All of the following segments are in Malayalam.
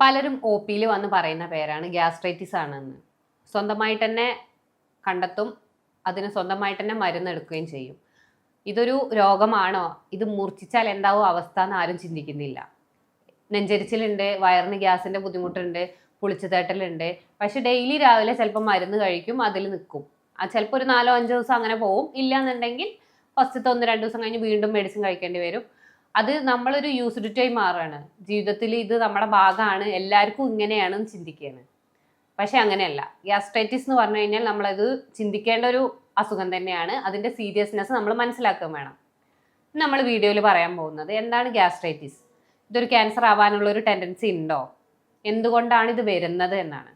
പലരും ഒ പിയിൽ വന്ന് പറയുന്ന പേരാണ് ഗ്യാസ്ട്രൈറ്റിസ് ആണെന്ന്. സ്വന്തമായിട്ട് തന്നെ കണ്ടെത്തും അതിന് സ്വന്തമായിട്ട് തന്നെ മരുന്നെടുക്കുകയും ചെയ്യും. ഇതൊരു രോഗമാണോ? ഇത് മൂർച്ഛിച്ചാൽ എന്താവും അവസ്ഥ എന്ന് ആരും ചിന്തിക്കുന്നില്ല. നെഞ്ചരിച്ചിലുണ്ട് വയറിന് ഗ്യാസിന്റെ ബുദ്ധിമുട്ടുണ്ട് പുളിച്ചു തേട്ടലുണ്ട് പക്ഷെ ഡെയിലി രാവിലെ ചിലപ്പോൾ മരുന്ന് കഴിക്കും അതിൽ നിൽക്കും. ആ ചിലപ്പോൾ ഒരു നാലോ അഞ്ചോ ദിവസം അങ്ങനെ പോവും. ഇല്ല എന്നുണ്ടെങ്കിൽ ഫസ്റ്റത്തെ ഒന്ന് രണ്ട് ദിവസം കഴിഞ്ഞ് വീണ്ടും മെഡിസിൻ കഴിക്കേണ്ടി വരും. അത് നമ്മളൊരു യൂസ്ഡ് ടൈം മാറുകയാണ് ജീവിതത്തിൽ ഇത് നമ്മുടെ ഭാഗമാണ് എല്ലാവർക്കും ഇങ്ങനെയാണ് ചിന്തിക്കുകയാണ് പക്ഷെ അങ്ങനെയല്ല. ഗ്യാസ്ട്രൈറ്റിസ് എന്ന് പറഞ്ഞു കഴിഞ്ഞാൽ നമ്മളത് ചിന്തിക്കേണ്ട ഒരു അസുഖം തന്നെയാണ്. അതിന്റെ സീരിയസ്നെസ് നമ്മൾ മനസ്സിലാക്കുകയും വേണം. നമ്മൾ വീഡിയോയിൽ പറയാൻ പോകുന്നത് എന്താണ് ഗ്യാസ്ട്രൈറ്റിസ് ഇതൊരു ക്യാൻസർ ആവാനുള്ള ഒരു ടെൻഡൻസി ഉണ്ടോ? എന്തുകൊണ്ടാണ് ഇത് വരുന്നത് എന്നാണ്.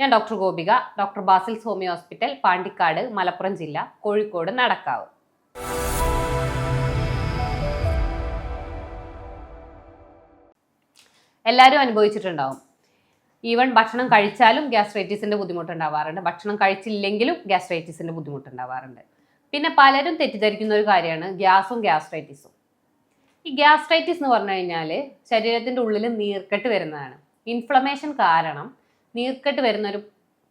ഞാൻ doctor Gopika doctor Basil homeo hospital Pandikkad Malappuram ജില്ല കോഴിക്കോട് നടക്കാവ്. എല്ലാവരും അനുഭവിച്ചിട്ടുണ്ടാവും. ഈവൻ ഭക്ഷണം കഴിച്ചാലും ഗ്യാസ്ട്രൈറ്റിസിന്റെ ബുദ്ധിമുട്ടുണ്ടാവാറുണ്ട്. ഭക്ഷണം കഴിച്ചില്ലെങ്കിലും ഗ്യാസ്ട്രൈറ്റിസിന്റെ ബുദ്ധിമുട്ടുണ്ടാവാറുണ്ട്. പിന്നെ പലരും തെറ്റിദ്ധരിക്കുന്ന ഒരു കാര്യമാണ് ഗ്യാസും ഗ്യാസ്ട്രൈറ്റിസും ഈ ഗ്യാസ്ട്രൈറ്റിസ് എന്ന് പറഞ്ഞു കഴിഞ്ഞാൽ ശരീരത്തിന്റെ ഉള്ളിൽ നീർക്കെട്ട് വരുന്നതാണ്. ഇൻഫ്ലമേഷൻ കാരണം നീർക്കെട്ട് വരുന്ന ഒരു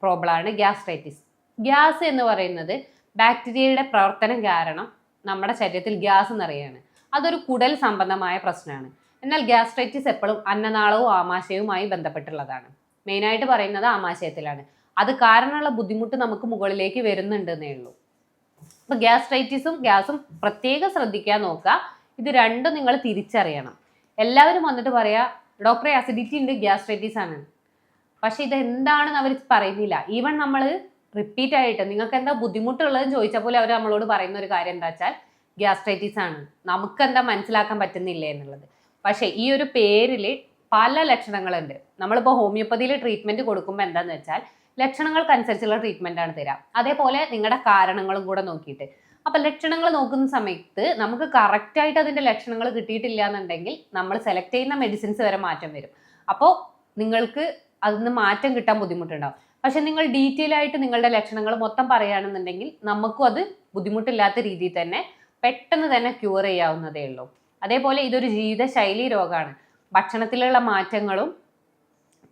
പ്രോബ്ലമാണ് ഗ്യാസ്ട്രൈറ്റിസ് ഗ്യാസ് എന്ന് പറയുന്നത് ബാക്ടീരിയയുടെ പ്രവർത്തനം കാരണം നമ്മുടെ ശരീരത്തിൽ ഗ്യാസ് നിറയാണ്. അതൊരു കുടൽ സംബന്ധമായ പ്രശ്നമാണ്. എന്നാൽ ഗ്യാസ്ട്രൈറ്റിസ് എപ്പോഴും അന്നനാളവും ആമാശയവുമായി ബന്ധപ്പെട്ടുള്ളതാണ്. മെയിനായിട്ട് പറയുന്നത് ആമാശയത്തിലാണ്. അത് കാരണമുള്ള ബുദ്ധിമുട്ട് നമുക്ക് മുകളിലേക്ക് വരുന്നുണ്ട് എന്നേ ഉള്ളൂ അപ്പോൾ ഗ്യാസ്ട്രൈറ്റിസും ഗ്യാസും പ്രത്യേകം ശ്രദ്ധിക്കാൻ നോക്കുക. ഇത് രണ്ടും നിങ്ങൾ തിരിച്ചറിയണം. എല്ലാവരും വന്നിട്ട് പറയാ ഡോക്ടറെ അസിഡിറ്റി ഉണ്ട് ഗ്യാസ്ട്രൈറ്റിസ് ആണ്. പക്ഷെ ഇത് എന്താണെന്ന് അവർ പറയുന്നില്ല. ഈവൻ നമ്മൾ റിപ്പീറ്റ് ആയിട്ട് നിങ്ങൾക്ക് എന്താ ബുദ്ധിമുട്ടുള്ളതെന്ന് ചോദിച്ചപ്പോൾ അവർ നമ്മളോട് പറയുന്ന ഒരു കാര്യം എന്താ വെച്ചാൽ ഗ്യാസ്ട്രൈറ്റിസ് ആണ്. നമുക്ക് എന്താ മനസ്സിലാക്കാൻ പറ്റുന്നില്ല? എന്നുള്ളത്. പക്ഷേ ഈ ഒരു പേരിൽ പല ലക്ഷണങ്ങളുണ്ട്. നമ്മളിപ്പോൾ ഹോമിയോപ്പതിയിൽ ട്രീറ്റ്മെന്റ് കൊടുക്കുമ്പോൾ എന്താണെന്ന് വെച്ചാൽ ലക്ഷണങ്ങൾക്കനുസരിച്ചുള്ള ട്രീറ്റ്മെന്റ് ആണ് തരാം. അതേപോലെ നിങ്ങളുടെ കാരണങ്ങളും കൂടെ നോക്കിയിട്ട്. അപ്പോൾ ലക്ഷണങ്ങൾ നോക്കുന്ന സമയത്ത് നമുക്ക് കറക്റ്റായിട്ട് അതിന്റെ ലക്ഷണങ്ങൾ കിട്ടിയിട്ടില്ല എന്നുണ്ടെങ്കിൽ നമ്മൾ സെലക്ട് ചെയ്യുന്ന മെഡിസിൻസ് വരെ മാറ്റം വരും. അപ്പോൾ നിങ്ങൾക്ക് അതിന് മാറ്റം കിട്ടാൻ ബുദ്ധിമുട്ടുണ്ടാവും. പക്ഷെ നിങ്ങൾ ഡീറ്റെയിൽ ആയിട്ട് നിങ്ങളുടെ ലക്ഷണങ്ങൾ മൊത്തം പറയുകയാണെന്നുണ്ടെങ്കിൽ നമുക്കും അത് ബുദ്ധിമുട്ടില്ലാത്ത രീതിയിൽ തന്നെ പെട്ടെന്ന് തന്നെ ക്യൂർ ചെയ്യാവുന്നതേ ഉള്ളൂ. അതേപോലെ ഇതൊരു ജീവിതശൈലി രോഗമാണ് ഭക്ഷണത്തിലുള്ള മാറ്റങ്ങളും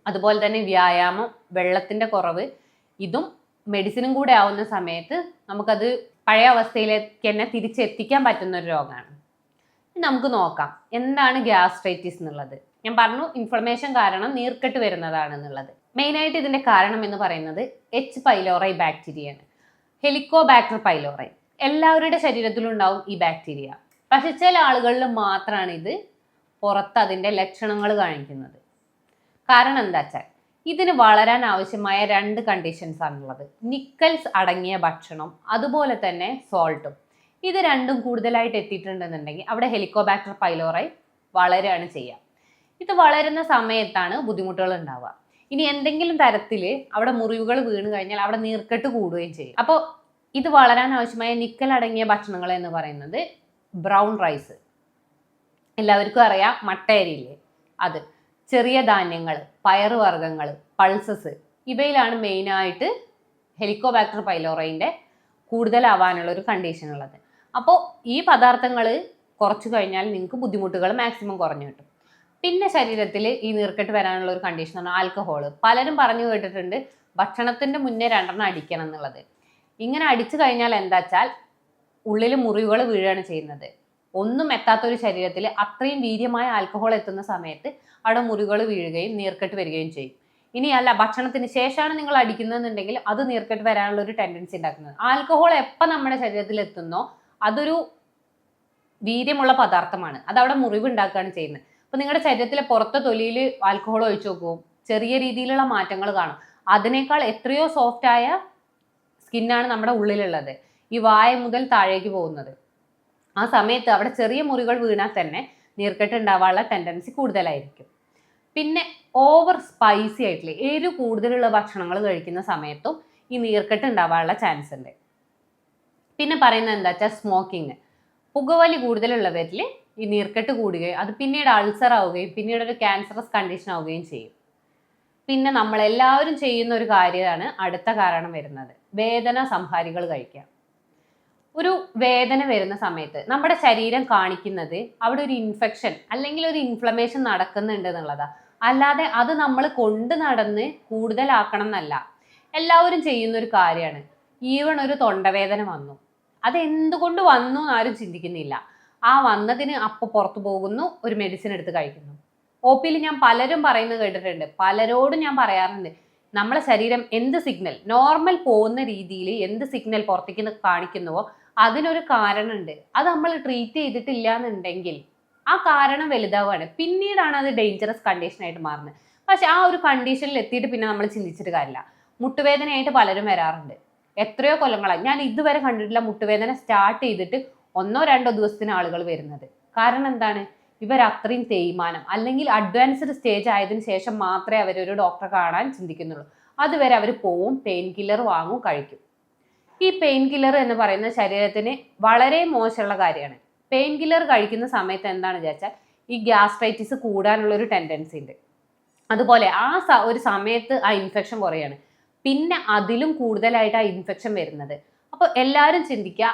അതുപോലെ തന്നെ വ്യായാമം വെള്ളത്തിന്റെ കുറവ് ഇതും മെഡിസിനും കൂടെ ആവുന്ന സമയത്ത് നമുക്കത് പഴയ അവസ്ഥയിലേക്ക് തന്നെ തിരിച്ചെത്തിക്കാൻ പറ്റുന്ന ഒരു രോഗമാണ് നമുക്ക് നോക്കാം. എന്താണ് ഗ്യാസ്ട്രൈറ്റിസ് എന്നുള്ളത്? ഞാൻ പറഞ്ഞു ഇൻഫ്ലമേഷൻ കാരണം നീർക്കെട്ട് വരുന്നതാണ് എന്നുള്ളത്. മെയിനായിട്ട് ഇതിന്റെ കാരണം എന്ന് പറയുന്നത് എച്ച് പൈലോറൈ ബാക്ടീരിയ ബാക്ടീരിയയാണ് ഹെലിക്കോബാക്ടർ പൈലോറൈ എല്ലാവരുടെ ശരീരത്തിലും ഉണ്ടാവും ഈ ബാക്ടീരിയ പക്ഷെ ചില ആളുകളിൽ മാത്രമാണ് ഇത് പുറത്ത് അതിന്റെ ലക്ഷണങ്ങൾ കാണിക്കുന്നത്. കാരണം എന്താ വെച്ചാൽ ഇതിന് വളരാൻ ആവശ്യമായ രണ്ട് കണ്ടീഷൻസ് ആണുള്ളത്. നിക്കൽസ് അടങ്ങിയ ഭക്ഷണം അതുപോലെ തന്നെ സോൾട്ടും ഇത് രണ്ടും കൂടുതലായിട്ട് എത്തിയിട്ടുണ്ടെന്നുണ്ടെങ്കിൽ അവിടെ ഹെലികോബാക്ടർ പൈലോറൈ വളരുകയാണ് ചെയ്യുക. ഇത് വളരുന്ന സമയത്താണ് ബുദ്ധിമുട്ടുകൾ ഉണ്ടാവുക. ഇനി എന്തെങ്കിലും തരത്തിൽ അവിടെ മുറിവുകൾ വീണ് കഴിഞ്ഞാൽ അവിടെ നീർക്കെട്ട് കൂടുകയും ചെയ്യും. അപ്പോൾ ഇത് വളരാൻ ആവശ്യമായ നിക്കൽ അടങ്ങിയ ഭക്ഷണങ്ങൾ എന്ന് പറയുന്നത് ബ്രൗൺ റൈസ്. എല്ലാവർക്കും അറിയാം മട്ടയരിയില്ലേ? അത് ചെറിയ ധാന്യങ്ങൾ പയറുവർഗങ്ങൾ പൾസസ് ഇവയിലാണ് മെയിനായിട്ട് ഹെലിക്കോബാക്ടർ പൈലോറയിന്റെ കൂടുതലാവാനുള്ള ഒരു കണ്ടീഷൻ ഉള്ളത്. അപ്പോൾ ഈ പദാർത്ഥങ്ങൾ കുറച്ച് കഴിഞ്ഞാൽ നിങ്ങൾക്ക് ബുദ്ധിമുട്ടുകൾ മാക്സിമം കുറഞ്ഞു കിട്ടും. പിന്നെ ശരീരത്തിൽ ഈ നീർക്കെട്ട് വരാനുള്ള ഒരു കണ്ടീഷൻ ആണ് ആൽക്കഹോൾ പലരും പറഞ്ഞു കേട്ടിട്ടുണ്ട് ഭക്ഷണത്തിന്റെ മുന്നേ രണ്ടെണ്ണം അടിക്കണം എന്നുള്ളത്. ഇങ്ങനെ അടിച്ചു കഴിഞ്ഞാൽ എന്താ വെച്ചാൽ ഉള്ളിൽ മുറിവുകൾ വീഴുകയാണ് ചെയ്യുന്നത്. ഒന്നും എത്താത്തൊരു ശരീരത്തിൽ അത്രയും വീര്യമായ ആൽക്കഹോൾ എത്തുന്ന സമയത്ത് അവിടെ മുറിവുകൾ വീഴുകയും നീർക്കെട്ട് വരികയും ചെയ്യും. ഇനിയല്ല ഭക്ഷണത്തിന് ശേഷമാണ് നിങ്ങൾ അടിക്കുന്നതെന്നുണ്ടെങ്കിൽ അത് നീർക്കെട്ട് വരാനുള്ള ഒരു ടെൻഡൻസി ഉണ്ടാക്കുന്നത്. ആൽക്കഹോൾ എപ്പോൾ നമ്മുടെ ശരീരത്തിൽ എത്തുന്നോ അതൊരു വീര്യമുള്ള പദാർത്ഥമാണ്. അത് അവിടെ മുറിവ് ഉണ്ടാക്കുകയാണ് ചെയ്യുന്നത്. അപ്പോൾ നിങ്ങളുടെ ശരീരത്തിലെ പുറത്തെ തൊലിയിൽ ആൽക്കഹോൾ ഒഴിച്ചു നോക്കും. ചെറിയ രീതിയിലുള്ള മാറ്റങ്ങൾ കാണും. അതിനേക്കാൾ എത്രയോ സോഫ്റ്റായ സ്കിന്നാണ് നമ്മുടെ ഉള്ളിലുള്ളത്. ഈ വായ മുതൽ താഴേക്ക് പോകുന്നത്. ആ സമയത്ത് അവിടെ ചെറിയ മുറികൾ വീണാൽ തന്നെ നീർക്കെട്ട് ഉണ്ടാവാനുള്ള ടെൻഡൻസി കൂടുതലായിരിക്കും. പിന്നെ ഓവർ സ്പൈസി ആയിട്ടുള്ള എരിവ് കൂടുതലുള്ള ഭക്ഷണങ്ങൾ കഴിക്കുന്ന സമയത്തും ഈ നീർക്കെട്ട് ഉണ്ടാവാനുള്ള ചാൻസ് ഉണ്ട്. പിന്നെ പറയുന്നത് എന്താ വെച്ചാൽ സ്മോക്കിങ് പുകവലി കൂടുതലുള്ളവരിൽ ഈ നീർക്കെട്ട് കൂടുകയും അത് പിന്നീട് അൾസർ ആവുകയും പിന്നീട് ഒരു ക്യാൻസറസ് കണ്ടീഷൻ ആവുകയും ചെയ്യും. പിന്നെ നമ്മളെല്ലാവരും ചെയ്യുന്ന ഒരു കാര്യമാണ് അടുത്ത കാരണം വരുന്നത്. വേദന സംഹാരികൾ കഴിക്കുക. ഒരു വേദന വരുന്ന സമയത്ത് നമ്മുടെ ശരീരം കാണിക്കുന്നത് അവിടെ ഒരു ഇൻഫെക്ഷൻ അല്ലെങ്കിൽ ഒരു ഇൻഫ്ലമേഷൻ നടക്കുന്നുണ്ട് എന്നുള്ളതാ. അല്ലാതെ അത് നമ്മൾ കൊണ്ട് നടന്ന് കൂടുതലാക്കണം എന്നല്ല. എല്ലാവരും ചെയ്യുന്ന ഒരു കാര്യമാണ്. ഈവൺ ഒരു തൊണ്ടവേദന വന്നു. അത് എന്തുകൊണ്ട് വന്നു ആരും ചിന്തിക്കുന്നില്ല. ആ വന്നതിന് അപ്പോൾ പുറത്തു പോകുന്നു ഒരു മെഡിസിൻ എടുത്ത് കഴിക്കുന്നു. ഒ പിയിൽ ഞാൻ പലരും പറയുന്നത് കേട്ടിട്ടുണ്ട്. പലരോടും ഞാൻ പറയാറുണ്ട്. നമ്മളെ ശരീരം എന്ത് സിഗ്നൽ നോർമൽ പോകുന്ന രീതിയിൽ എന്ത് സിഗ്നൽ പുറത്തേക്ക് കാണിക്കുന്നുവോ അതിനൊരു കാരണമുണ്ട് അത് നമ്മൾ ട്രീറ്റ് ചെയ്തിട്ടില്ല എന്നുണ്ടെങ്കിൽ ആ കാരണം വലുതാവുകയാണ് പിന്നീടാണ് അത് ഡേഞ്ചറസ് കണ്ടീഷനായിട്ട് മാറുന്നത്. പക്ഷെ ആ ഒരു കണ്ടീഷനിൽ എത്തിയിട്ട് പിന്നെ നമ്മൾ ചിന്തിച്ചിട്ട് കാര്യമില്ല. മുട്ടുവേദനയായിട്ട് പലരും വരാറുണ്ട്. എത്രയോ കൊല്ലങ്ങളായി. ഞാൻ ഇതുവരെ കണ്ടിട്ടില്ല മുട്ടുവേദന സ്റ്റാർട്ട് ചെയ്തിട്ട് ഒന്നോ രണ്ടോ ദിവസത്തിന് ആളുകൾ വരുന്നത്. കാരണം എന്താണ്? ഇവർ അത്രയും തേയ്മാനം. അല്ലെങ്കിൽ അഡ്വാൻസ്ഡ് സ്റ്റേജ് ആയതിനു ശേഷം മാത്രമേ അവർ ഒരു ഡോക്ടറെ കാണാൻ ചിന്തിക്കുന്നുള്ളൂ. അതുവരെ അവർ പോവും പെയിൻ കില്ലർ വാങ്ങും കഴിക്കും. ഈ പെയിൻ കില്ലർ എന്ന് പറയുന്ന ശരീരത്തിന് വളരെ മോശമുള്ള കാര്യമാണ്. പെയിൻ കില്ലർ കഴിക്കുന്ന സമയത്ത് എന്താണ് വിചാരിച്ചാൽ ഈ ഗ്യാസ്ട്രൈറ്റിസ് കൂടാനുള്ള ഒരു ടെൻഡൻസി ഉണ്ട്. അതുപോലെ ആ ഒരു സമയത്ത് ആ ഇൻഫെക്ഷൻ കുറയാണ്. പിന്നെ അതിലും കൂടുതലായിട്ട് ആ ഇൻഫെക്ഷൻ വരുന്നത്. അപ്പോൾ എല്ലാവരും ചിന്തിക്കുക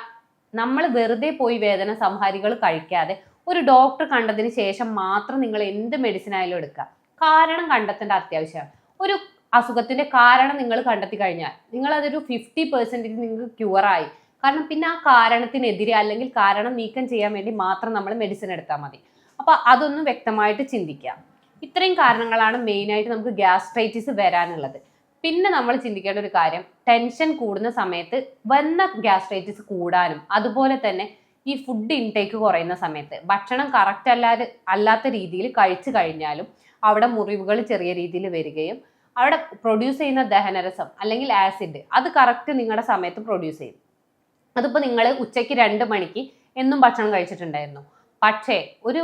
നമ്മൾ വെറുതെ പോയി വേദന സംഹാരികൾ കഴിക്കാതെ ഒരു ഡോക്ടർ കണ്ടതിന് ശേഷം മാത്രം നിങ്ങൾ എന്ത് മെഡിസിൻ ആയാലും എടുക്കുക. കാരണം കണ്ടെത്തേണ്ട അത്യാവശ്യമാണ്. ഒരു അസുഖത്തിന്റെ കാരണം നിങ്ങൾ കണ്ടെത്തി കഴിഞ്ഞാൽ നിങ്ങൾ അതൊരു ഫിഫ്റ്റി പെർസെന്റേജ് നിങ്ങൾക്ക് ക്യൂറായി കാരണം പിന്നെ ആ കാരണത്തിനെതിരെ അല്ലെങ്കിൽ കാരണം നീക്കം ചെയ്യാൻ വേണ്ടി മാത്രം നമ്മൾ മെഡിസിൻ എടുത്താൽ മതി. അപ്പോൾ അതൊന്നും വ്യക്തമായിട്ട് ചിന്തിക്കാം. ഇത്രയും കാരണങ്ങളാണ് മെയിനായിട്ട് നമുക്ക് ഗ്യാസ്ട്രൈറ്റിസ് വരാനുള്ളത്. പിന്നെ നമ്മൾ ചിന്തിക്കേണ്ട ഒരു കാര്യം ടെൻഷൻ കൂടുന്ന സമയത്ത് വന്ന ഗ്യാസ്ട്രൈറ്റിസ് കൂടാനും അതുപോലെ തന്നെ ഈ ഫുഡ് ഇൻടേക്ക് കുറയുന്ന സമയത്ത് ഭക്ഷണം കറക്റ്റ് അല്ലാതെ അല്ലാത്ത രീതിയിൽ കഴിച്ചു കഴിഞ്ഞാലും അവിടെ മുറിവുകൾ ചെറിയ രീതിയിൽ വരികയും അവിടെ പ്രൊഡ്യൂസ് ചെയ്യുന്ന ദഹനരസം അല്ലെങ്കിൽ ആസിഡ് അത് കറക്റ്റ് നിങ്ങളുടെ സമയത്ത് പ്രൊഡ്യൂസ് ചെയ്യും. അതിപ്പോൾ നിങ്ങൾ ഉച്ചയ്ക്ക് രണ്ട് മണിക്ക് എന്നും ഭക്ഷണം കഴിച്ചിട്ടുണ്ടായിരുന്നു. പക്ഷേ ഒരു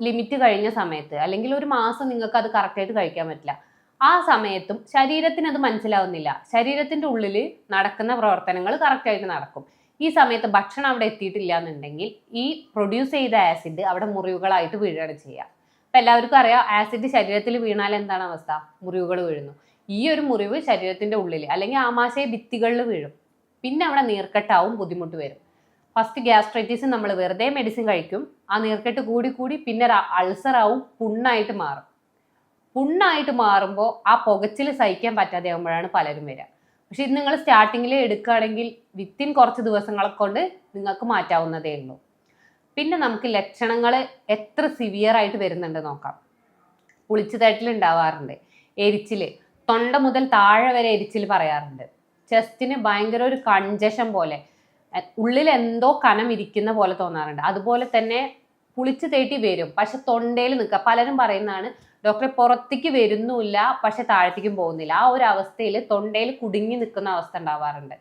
ലിമിറ്റ് കഴിഞ്ഞ സമയത്ത് അല്ലെങ്കിൽ ഒരു മാസം നിങ്ങൾക്ക് അത് കറക്റ്റായിട്ട് കഴിക്കാൻ പറ്റില്ല. ആ സമയത്തും ശരീരത്തിന് അത് മനസ്സിലാവുന്നില്ല. ശരീരത്തിന്റെ ഉള്ളിൽ നടക്കുന്ന പ്രവർത്തനങ്ങൾ കറക്റ്റായിട്ട് നടക്കും. ഈ സമയത്ത് ഭക്ഷണം അവിടെ എത്തിയിട്ടില്ല എന്നുണ്ടെങ്കിൽ ഈ പ്രൊഡ്യൂസ് ചെയ്ത ആസിഡ് അവിടെ മുറിവുകളായിട്ട് വീഴുകയാണ് ചെയ്യുക അപ്പം എല്ലാവർക്കും അറിയാം ആസിഡ് ശരീരത്തിൽ വീണാൽ എന്താണ് അവസ്ഥ? മുറിവുകൾ വീഴുന്നു. ഈ ഒരു മുറിവ് ശരീരത്തിന്റെ ഉള്ളിൽ അല്ലെങ്കിൽ ആമാശയ ഭിത്തികളിൽ വീഴും. പിന്നെ അവിടെ നീർക്കെട്ടാവും ബുദ്ധിമുട്ട് വരും. ഫസ്റ്റ് ഗ്യാസ്ട്രൈറ്റിസ് നമ്മൾ വെറുതെ മെഡിസിൻ കഴിക്കും. ആ നീർക്കെട്ട് കൂടി കൂടി പിന്നെ അൾസറാവും പുണ്ണായിട്ട് മാറും. പുണ്ണായിട്ട് മാറുമ്പോൾ ആ പുകച്ചിൽ സഹിക്കാൻ പറ്റാതെ ആകുമ്പോഴാണ് പലരും വരിക. പക്ഷെ ഇത് നിങ്ങൾ സ്റ്റാർട്ടിങ്ങിൽ എടുക്കുകയാണെങ്കിൽ വിത്തിൻ കുറച്ച് ദിവസങ്ങളെ കൊണ്ട് നിങ്ങൾക്ക് മാറ്റാവുന്നതേ ഉള്ളൂ. പിന്നെ നമുക്ക് ലക്ഷണങ്ങൾ എത്ര സിവിയർ ആയിട്ട് വരുന്നുണ്ട് നോക്കാം. പുളിച്ചതട്ടിൽ ഉണ്ടാവാറുണ്ട് എരിച്ചിൽ തൊണ്ട മുതൽ താഴെ വരെ എരിച്ചിൽ പറയാറുണ്ട്. ചെസ്റ്റിന് ഭയങ്കര ഒരു കൺജഷൻ പോലെ ഉള്ളിൽ എന്തോ കനം ഇരിക്കുന്ന പോലെ തോന്നാറുണ്ട്. അതുപോലെ തന്നെ പുളിച്ച് തേട്ടി വരും പക്ഷെ തൊണ്ടയിൽ നിൽക്കുക. പലരും പറയുന്നതാണ് ഡോക്ടറെ പുറത്തേക്ക് വരുന്നുമില്ല പക്ഷെ താഴത്തേക്കും പോകുന്നില്ല. ആ ഒരു അവസ്ഥയിൽ തൊണ്ടയിൽ കുടുങ്ങി നിൽക്കുന്ന അവസ്ഥ ഉണ്ടാവാറുണ്ട്.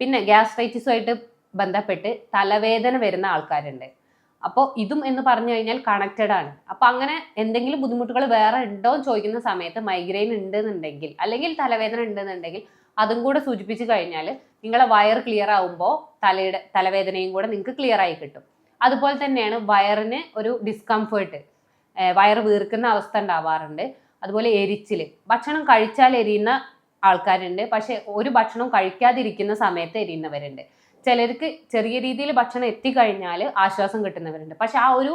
പിന്നെ ഗ്യാസ്ട്രൈറ്റിസുമായിട്ട് ബന്ധപ്പെട്ട് തലവേദന വരുന്ന ആൾക്കാരുണ്ട്. അപ്പോൾ ഇതും എന്ന് പറഞ്ഞു കഴിഞ്ഞാൽ കണക്റ്റഡ് ആണ്. അപ്പോൾ അങ്ങനെ എന്തെങ്കിലും ബുദ്ധിമുട്ടുകൾ വേറെ ഉണ്ടോ എന്ന് ചോദിക്കുന്ന സമയത്ത് മൈഗ്രെയിൻ ഉണ്ടെന്നുണ്ടെങ്കിൽ അല്ലെങ്കിൽ തലവേദന ഉണ്ടെന്നുണ്ടെങ്കിൽ അതും കൂടെ സൂചിപ്പിച്ച് കഴിഞ്ഞാൽ നിങ്ങളെ വയർ ക്ലിയർ ആവുമ്പോൾ തലയുടെ തലവേദനയും കൂടെ നിങ്ങൾക്ക് ക്ലിയർ ആയി കിട്ടും. അതുപോലെ തന്നെയാണ് വയറിന് ഒരു ഡിസ്കംഫേർട്ട് വയർ വീർക്കുന്ന അവസ്ഥ ഉണ്ടാവാറുണ്ട്. അതുപോലെ എരിച്ചിൽ ഭക്ഷണം കഴിച്ചാൽ എരിയുന്ന ആൾക്കാരുണ്ട്. പക്ഷെ ഒരു ഭക്ഷണം കഴിക്കാതിരിക്കുന്ന സമയത്ത് എരിയുന്നവരുണ്ട്. ചിലർക്ക് ചെറിയ രീതിയിൽ ഭക്ഷണം എത്തിക്കഴിഞ്ഞാൽ ആശ്വാസം കിട്ടുന്നവരുണ്ട്. പക്ഷെ ആ ഒരു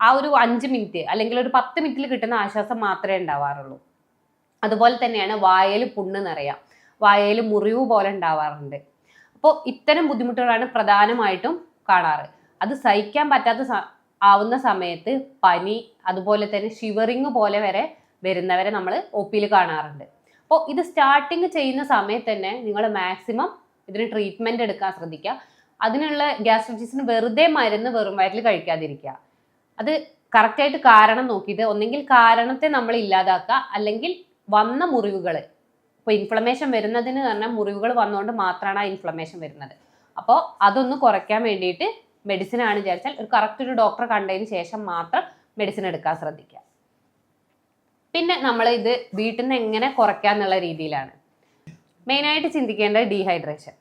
ആ ഒരു അഞ്ച് മിനിറ്റ് അല്ലെങ്കിൽ ഒരു പത്ത് മിനിറ്റിൽ കിട്ടുന്ന ആശ്വാസം മാത്രമേ ഉണ്ടാവാറുള്ളൂ. അതുപോലെ തന്നെയാണ് വായൽ പുണ്ണ് നിറയാം വായൽ മുറിവ് പോലെ ഉണ്ടാവാറുണ്ട്. അപ്പോൾ ഇത്തരം ബുദ്ധിമുട്ടുകളാണ് പ്രധാനമായിട്ടും കാണാറ്. അത് സഹിക്കാൻ പറ്റാത്ത ആവുന്ന സമയത്ത് പനി അതുപോലെ തന്നെ ഷിവറിങ് പോലെ വരെ വരുന്നവരെ നമ്മൾ ഒ പിയിൽ കാണാറുണ്ട്. അപ്പോൾ ഇത് സ്റ്റാർട്ടിങ് ചെയ്യുന്ന സമയത്ത് തന്നെ നിങ്ങൾ മാക്സിമം ഇതിന് ട്രീറ്റ്മെന്റ് എടുക്കാൻ ശ്രദ്ധിക്കുക. അതിനുള്ള ഗ്യാസ്ട്രൈറ്റിസിന് വെറുതെ മരുന്ന് വെറും വയറ്റിൽ കഴിക്കാതിരിക്കുക. അത് കറക്റ്റായിട്ട് കാരണം നോക്കിയിട്ട് ഒന്നെങ്കിൽ കാരണത്തെ നമ്മൾ ഇല്ലാതാക്കുക. അല്ലെങ്കിൽ വന്ന മുറിവുകൾ. ഇപ്പോൾ ഇൻഫ്ലമേഷൻ വരുന്നതിന് കാരണം മുറിവുകൾ വന്നുകൊണ്ട് മാത്രമാണ് ആ ഇൻഫ്ലമേഷൻ വരുന്നത്. അപ്പോൾ അതൊന്ന് കുറയ്ക്കാൻ വേണ്ടിയിട്ട് മെഡിസിൻ ആണ് വിചാരിച്ചാൽ ഒരു കറക്റ്റ് ഒരു ഡോക്ടറെ കണ്ടതിന് ശേഷം മാത്രം മെഡിസിൻ എടുക്കാൻ ശ്രദ്ധിക്കുക. പിന്നെ നമ്മൾ ഇത് വീട്ടിൽ നിന്ന് എങ്ങനെ കുറയ്ക്കുക എന്നുള്ള രീതിയിലാണ്. മെയിനായിട്ട് ചിന്തിക്കേണ്ടത് ഡീഹൈഡ്രേഷൻ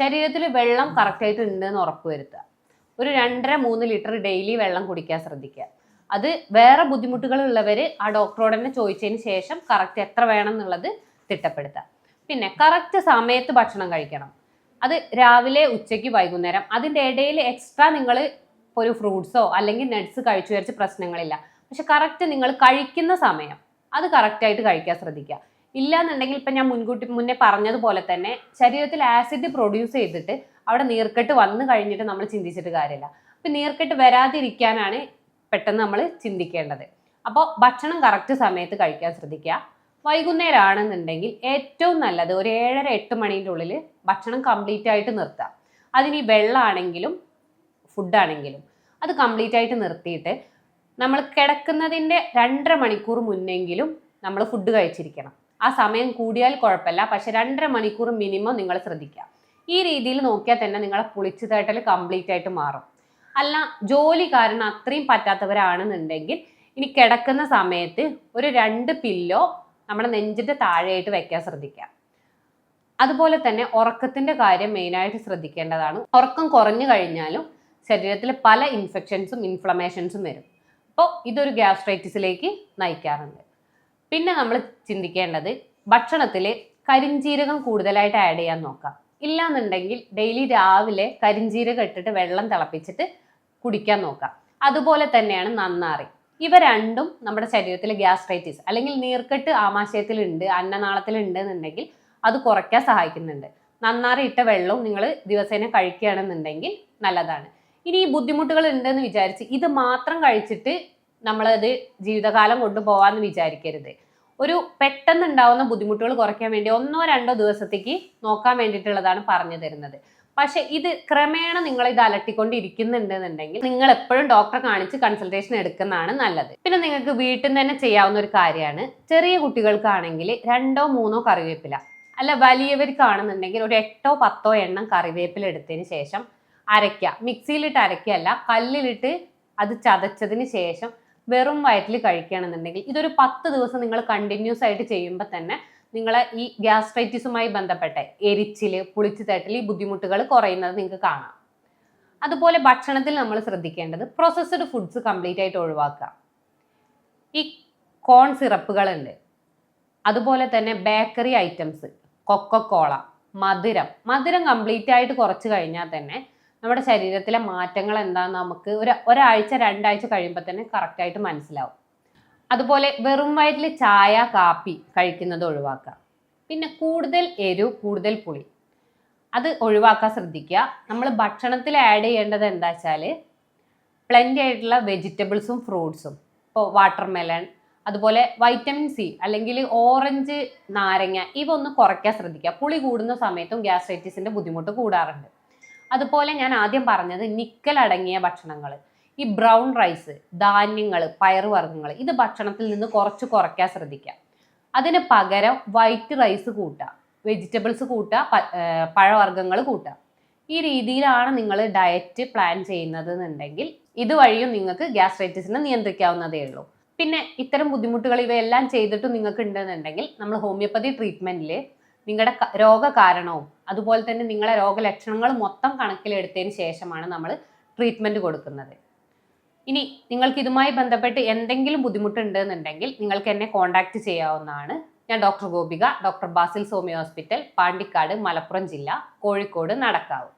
ശരീരത്തിൽ വെള്ളം കറക്റ്റായിട്ട് ഉണ്ടെന്ന് ഉറപ്പ് വരുത്തുക. ഒരു രണ്ടര മൂന്ന് ലിറ്റർ ഡെയിലി വെള്ളം കുടിക്കാൻ ശ്രദ്ധിക്കുക. അത് വേറെ ബുദ്ധിമുട്ടുകൾ ഉള്ളവർ ആ ഡോക്ടറോട് തന്നെ ചോദിച്ചതിന് ശേഷം കറക്റ്റ് എത്ര വേണം എന്നുള്ളത് തിട്ടപ്പെടുത്തുക. പിന്നെ കറക്റ്റ് സമയത്ത് ഭക്ഷണം കഴിക്കണം. അത് രാവിലെ ഉച്ചയ്ക്ക് വൈകുന്നേരം. അതിന്റെ ഇടയിൽ എക്സ്ട്രാ നിങ്ങൾ ഒരു ഫ്രൂട്ട്സോ അല്ലെങ്കിൽ നട്ട്സ് കഴിച്ചു വിചാരിച്ച് പ്രശ്നങ്ങളില്ല. പക്ഷെ കറക്റ്റ് നിങ്ങൾ കഴിക്കുന്ന സമയം അത് കറക്റ്റായിട്ട് കഴിക്കാൻ ശ്രദ്ധിക്കുക. ഇല്ലാന്നുണ്ടെങ്കിൽ ഇപ്പം ഞാൻ മുൻകൂട്ടി മുന്നേ പറഞ്ഞതുപോലെ തന്നെ ശരീരത്തിൽ ആസിഡ് പ്രൊഡ്യൂസ് ചെയ്തിട്ട് അവിടെ നീർക്കെട്ട് വന്നു കഴിഞ്ഞിട്ട് നമ്മൾ ചിന്തിച്ചിട്ട് കാര്യമില്ല. അപ്പം നീർക്കെട്ട് വരാതിരിക്കാനാണ് പെട്ടെന്ന് നമ്മൾ ചിന്തിക്കേണ്ടത്. അപ്പോൾ ഭക്ഷണം കറക്റ്റ് സമയത്ത് കഴിക്കാൻ ശ്രദ്ധിക്കുക. വൈകുന്നേരം ആണെന്നുണ്ടെങ്കിൽ ഏറ്റവും നല്ലത് ഒരു ഏഴര എട്ട് മണീന്റെ ഉള്ളിൽ ഭക്ഷണം കംപ്ലീറ്റ് ആയിട്ട് നിർത്തുക. അതിന് ഈ വെള്ളമാണെങ്കിലും ഫുഡാണെങ്കിലും അത് കംപ്ലീറ്റ് ആയിട്ട് നിർത്തിയിട്ട് നമ്മൾ കിടക്കുന്നതിന്റെ രണ്ടര മണിക്കൂർ മുന്നെങ്കിലും നമ്മൾ ഫുഡ് കഴിച്ചിരിക്കണം. ആ സമയം കൂടിയാൽ കുഴപ്പമില്ല. പക്ഷെ രണ്ടര മണിക്കൂർ മിനിമം നിങ്ങൾ ശ്രദ്ധിക്കുക. ഈ രീതിയിൽ നോക്കിയാൽ തന്നെ നിങ്ങളെ പുളിച്ചു തേട്ടൽ കംപ്ലീറ്റ് ആയിട്ട് മാറും. അല്ല ജോലി കാരണം അത്രയും പറ്റാത്തവരാണെന്നുണ്ടെങ്കിൽ ഇനി കിടക്കുന്ന സമയത്ത് ഒരു രണ്ട് പില്ലോ നമ്മുടെ നെഞ്ചിന്റെ താഴെയായിട്ട് വെക്കാൻ ശ്രദ്ധിക്കുക. അതുപോലെ തന്നെ ഉറക്കത്തിന്റെ കാര്യം മെയിനായിട്ട് ശ്രദ്ധിക്കേണ്ടതാണ്. ഉറക്കം കുറഞ്ഞു കഴിഞ്ഞാലും ശരീരത്തിൽ പല ഇൻഫെക്ഷൻസും ഇൻഫ്ലമേഷൻസും വരും. അപ്പോൾ ഇതൊരു ഗ്യാസ്ട്രൈറ്റിസിലേക്ക് നയിക്കാറുണ്ട്. പിന്നെ നമ്മൾ ചിന്തിക്കേണ്ടത് ഭക്ഷണത്തിൽ കരിഞ്ജീരകം കൂടുതലായിട്ട് ആഡ് ചെയ്യാൻ നോക്കാം. ഇല്ലാന്നുണ്ടെങ്കിൽ ഡെയിലി രാവിലെ കരിഞ്ജീരകം ഇട്ടിട്ട് വെള്ളം തിളപ്പിച്ചിട്ട് കുടിക്കാൻ നോക്കാം. അതുപോലെ തന്നെയാണ് നന്നാറി. ഇവ രണ്ടും നമ്മുടെ ശരീരത്തിൽ ഗ്യാസ്ട്രൈറ്റിസ് അല്ലെങ്കിൽ നീർക്കെട്ട് ആമാശയത്തിലുണ്ട് അന്നനാളത്തിലുണ്ട് എന്നുണ്ടെങ്കിൽ അത് കുറയ്ക്കാൻ സഹായിക്കുന്നുണ്ട്. നന്നാറി ഇട്ട വെള്ളവും നിങ്ങൾ ദിവസേന കഴിക്കുകയാണെന്നുണ്ടെങ്കിൽ നല്ലതാണ്. ഇനി ഈ ബുദ്ധിമുട്ടുകൾ ഉണ്ടെന്ന് വിചാരിച്ച് ഇത് മാത്രം കഴിച്ചിട്ട് നമ്മളത് ജീവിതകാലം കൊണ്ടുപോകാമെന്ന് വിചാരിക്കരുത്. ഒരു പെട്ടെന്ന് ഉണ്ടാവുന്ന ബുദ്ധിമുട്ടുകൾ കുറയ്ക്കാൻ വേണ്ടി ഒന്നോ രണ്ടോ ദിവസത്തേക്ക് നോക്കാൻ വേണ്ടിയിട്ടുള്ളതാണ് പറഞ്ഞു തരുന്നത്. പക്ഷെ ഇത് ക്രമേണ നിങ്ങൾ ഇത് അലട്ടിക്കൊണ്ടിരിക്കുന്നുണ്ടെന്നുണ്ടെങ്കിൽ നിങ്ങൾ എപ്പോഴും ഡോക്ടറെ കാണിച്ച് കൺസൾട്ടേഷൻ എടുക്കുന്നതാണ് നല്ലത്. പിന്നെ നിങ്ങൾക്ക് വീട്ടിൽ നിന്ന് തന്നെ ചെയ്യാവുന്ന ഒരു കാര്യമാണ്. ചെറിയ കുട്ടികൾക്കാണെങ്കിൽ രണ്ടോ മൂന്നോ കറിവേപ്പില. അല്ല വലിയവർക്കാണെന്നുണ്ടെങ്കിൽ ഒരു എട്ടോ പത്തോ എണ്ണം കറിവേപ്പില എടുത്തതിന് ശേഷം അരയ്ക്കുക. മിക്സിയിലിട്ട് അരയ്ക്കുകയല്ല കല്ലിലിട്ട് അത് ചതച്ചതിന് ശേഷം വെറും വയറ്റിൽ കഴിക്കുകയാണെന്നുണ്ടെങ്കിൽ ഇതൊരു പത്ത് ദിവസം നിങ്ങൾ കണ്ടിന്യൂസ് ആയിട്ട് ചെയ്യുമ്പോൾ തന്നെ നിങ്ങളെ ഈ ഗ്യാസ്ട്രൈറ്റിസുമായി ബന്ധപ്പെട്ട എരിച്ചിൽ പുളിച്ചു തട്ടൽ ഈ ബുദ്ധിമുട്ടുകൾ കുറയുന്നത് നിങ്ങൾക്ക് കാണാം. അതുപോലെ ഭക്ഷണത്തിൽ നമ്മൾ ശ്രദ്ധിക്കേണ്ടത് പ്രോസസ്ഡ് ഫുഡ്സ് കംപ്ലീറ്റ് ആയിട്ട് ഒഴിവാക്കുക. ഈ കോൺ സിറപ്പുകളുണ്ട് അതുപോലെ തന്നെ ബേക്കറി ഐറ്റംസ് കൊക്കക്കോള മധുരം. മധുരം കംപ്ലീറ്റ് ആയിട്ട് കുറച്ച് കഴിഞ്ഞാൽ തന്നെ നമ്മുടെ ശരീരത്തിലെ മാറ്റങ്ങൾ എന്താണെന്ന് നമുക്ക് ഒരു ഒരാഴ്ച രണ്ടാഴ്ച കഴിയുമ്പോൾ തന്നെ കറക്റ്റായിട്ട് മനസ്സിലാവും. അതുപോലെ വെറും വയറ്റിൽ ചായ കാപ്പി കഴിക്കുന്നത് ഒഴിവാക്കുക. പിന്നെ കൂടുതൽ എരിവ് കൂടുതൽ പുളി. അത് ഒഴിവാക്കാൻ ശ്രദ്ധിക്കുക. നമ്മൾ ഭക്ഷണത്തിൽ ആഡ് ചെയ്യേണ്ടത് എന്താ വെച്ചാൽ പ്ലെന്റി ആയിട്ടുള്ള വെജിറ്റബിൾസും ഫ്രൂട്ട്സും ഇപ്പോൾ വാട്ടർ മെലൺ അതുപോലെ വൈറ്റമിൻ സി അല്ലെങ്കിൽ ഓറഞ്ച് നാരങ്ങ ഇവ ഒന്ന് കുറയ്ക്കാൻ ശ്രദ്ധിക്കുക. പുളി കൂടുന്ന സമയത്തും ഗ്യാസ്ട്രൈറ്റിസിന്റെ ബുദ്ധിമുട്ട് കൂടാറുണ്ട്. അതുപോലെ ഞാൻ ആദ്യം പറഞ്ഞത് നിക്കൽ അടങ്ങിയ ഭക്ഷണങ്ങൾ ഈ ബ്രൗൺ റൈസ് ധാന്യങ്ങൾ പയറുവർഗങ്ങൾ ഇത് ഭക്ഷണത്തിൽ നിന്ന് കുറച്ച് കുറയ്ക്കാൻ ശ്രദ്ധിക്കുക അതിന് പകരം വൈറ്റ് റൈസ് കൂട്ടുക വെജിറ്റബിൾസ് കൂട്ടുക പഴവർഗങ്ങൾ കൂട്ടുക ഈ രീതിയിലാണ് നിങ്ങൾ ഡയറ്റ് പ്ലാൻ ചെയ്യുന്നത് എന്നുണ്ടെങ്കിൽ ഇതുവഴിയും നിങ്ങൾക്ക് ഗ്യാസ്ട്രൈറ്റിസിനെ നിയന്ത്രിക്കാവുന്നതേ ഉള്ളൂ. പിന്നെ ഇത്തരം ബുദ്ധിമുട്ടുകൾ ഇവയെല്ലാം ചെയ്തിട്ടും നിങ്ങൾക്ക് ഉണ്ടെന്നുണ്ടെങ്കിൽ നമ്മൾ ഹോമിയോപ്പതി ട്രീറ്റ്മെന്റിൽ നിങ്ങളുടെ രോഗകാരണവും അതുപോലെ തന്നെ നിങ്ങളെ രോഗലക്ഷണങ്ങൾ മൊത്തം കണക്കിലെടുത്തതിന് ശേഷമാണ് നമ്മൾ ട്രീറ്റ്മെന്റ് കൊടുക്കുന്നത്. ഇനി നിങ്ങൾക്ക് ഇതുമായി ബന്ധപ്പെട്ട് എന്തെങ്കിലും ബുദ്ധിമുട്ടുണ്ടെന്നുണ്ടെങ്കിൽ നിങ്ങൾക്ക് എന്നെ കോൺടാക്റ്റ് ചെയ്യാവുന്നതാണ്. ഞാൻ doctor Gopika doctor Basil Somy hospital Pandikkad Malappuram ജില്ല കോഴിക്കോട് നടക്കാവ്.